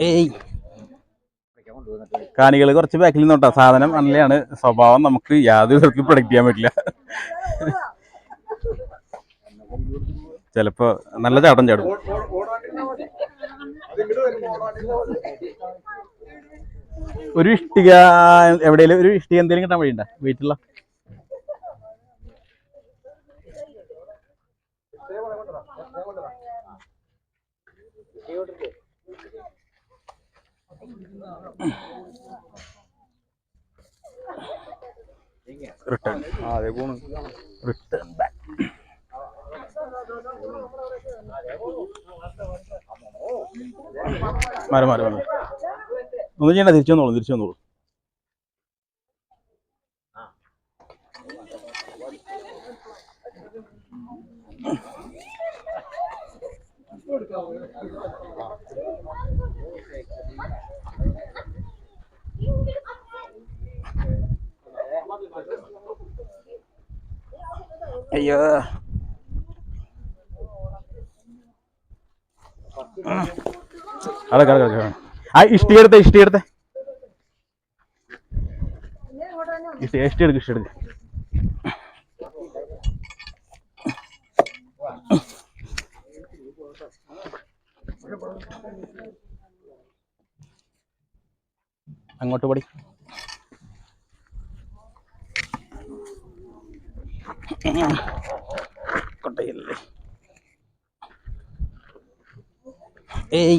ഏയ്. കാണികൾ കുറച്ച് ബാക്കിൽ നിന്നോട്ടോ. സാധനം നല്ലതാണ് സ്വഭാവം നമുക്ക് യാതൊരു വിധത്തിൽ പ്രൊഡക്റ്റ് ചെയ്യാൻ പറ്റില്ല. ചിലപ്പോ നല്ല ചാട്ടം ചാടും. ഒരു ഇഷ്ടിക എവിടെയെങ്കിലും ഒരു ഇഷ്ടിക എന്തെങ്കിലും കിട്ടാൻ വഴിയുണ്ടോ? വീട്ടിലുള്ള? റിട്ടേൺ റിട്ടേൺ ബാക്ക് മാറി മാറി മാറി. ഒന്നും ചെയ്യണ്ട തിരിച്ചു വന്നോളൂ തിരിച്ചു വന്നോളൂ. അയ്യോ. അതൊക്കെ അതൊക്കെ. ആ ഇഷ്ടി എടുത്ത ഇഷ്ടി എടുത്ത. ഇഷ്ടി ഇഷ്ടി ഇഷ്ടി എടുക്ക്. അങ്ങോട്ട് പടി. കൊട്ടയില്ലേ? ഏയ്.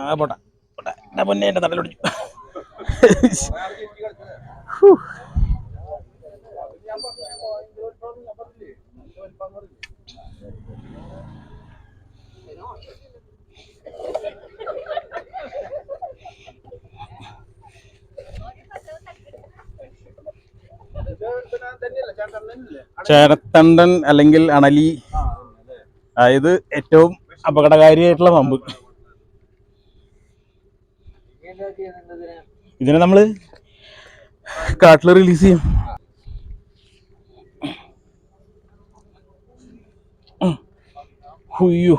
ആ പോട്ടെ. പോട്ടെ. എന്റെ പൊന്നെ എന്റെ തടലൊടിച്ചു ചേരത്തണ്ടൻ അല്ലെങ്കിൽ അണലി. അതായത് ഏറ്റവും അപകടകാരിയായിട്ടുള്ള പമ്പ് ഇതിനെ നമ്മൾ കാട്ടിൽ റിലീസ് ചെയ്യും. അയ്യോ.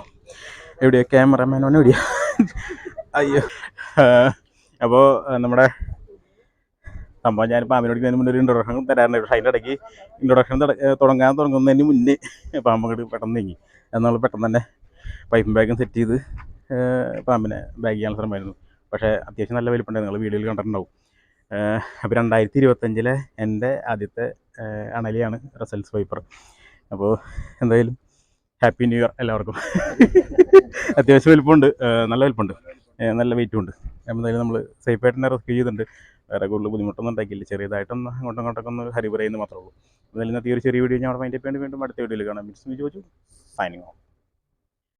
എവിടെയാ? ക്യാമറമാൻ ക്യാമറമാനോനെ എവിടെയാ? അയ്യോ. അപ്പോൾ നമ്മുടെ സംഭവം ഞാൻ പാമ്പിനോടിക്കുന്നതിന് മുന്നേ ഒരു ഇൻട്രൊഡക്ഷൻ തരാറുണ്ട്. പക്ഷേ അതിന്റെ ഇടയ്ക്ക് ഇൻട്രൊഡക്ഷൻ തുടങ്ങാൻ തുടങ്ങുന്നതിന് മുന്നേ പാമ്പ് അങ്ങോട്ട് പെട്ടെന്ന് നീങ്ങി. എന്നാൽ പെട്ടെന്ന് തന്നെ പൈപ്പും ബാഗും സെറ്റ് ചെയ്ത് പാമ്പിനെ ബാഗ് ചെയ്യാനുള്ള ശ്രമമായിരുന്നു. പക്ഷേ അത്യാവശ്യം നല്ല വലിപ്പമുണ്ട്. നിങ്ങൾ വീഡിയോയിൽ കണ്ടിട്ടുണ്ടാവും. അപ്പോൾ രണ്ടായിരത്തി ഇരുപത്തഞ്ചിലെ എന്റെ ആദ്യത്തെ അണലിയാണ് റിസൾട്ട്സ് വൈപ്പർ അപ്പോൾ എന്തായാലും ഹാപ്പി ന്യൂ ഇയർ എല്ലാവർക്കും. അത്യാവശ്യം വലിപ്പമുണ്ട്. നല്ല വലിപ്പമുണ്ട്. നല്ല വെയിറ്റും ഉണ്ട്. എന്തായാലും നമ്മൾ സേഫായിട്ട് തന്നെ റെസ്ക്യൂ ചെയ്തിട്ടുണ്ട്. വേറെ കൂടുതൽ ബുദ്ധിമുട്ടൊന്നും ഉണ്ടാക്കിയില്ല. ചെറിയതായിട്ടൊന്ന് അങ്ങോട്ടും ഇങ്ങോട്ടൊക്കെ ഒന്ന് ഹരിപറയുന്നു മാത്രമേ ഉള്ളൂ. എന്തായാലും ഇന്നത്തെ ഒരു ചെറിയ വീഡിയോ ഞാൻ അവിടെ മൈൻഡ് വേണ്ടി വീണ്ടും അടുത്ത വീഡിയോയിൽ കാണാം. മിസ് ചോദിച്ചു. Signing off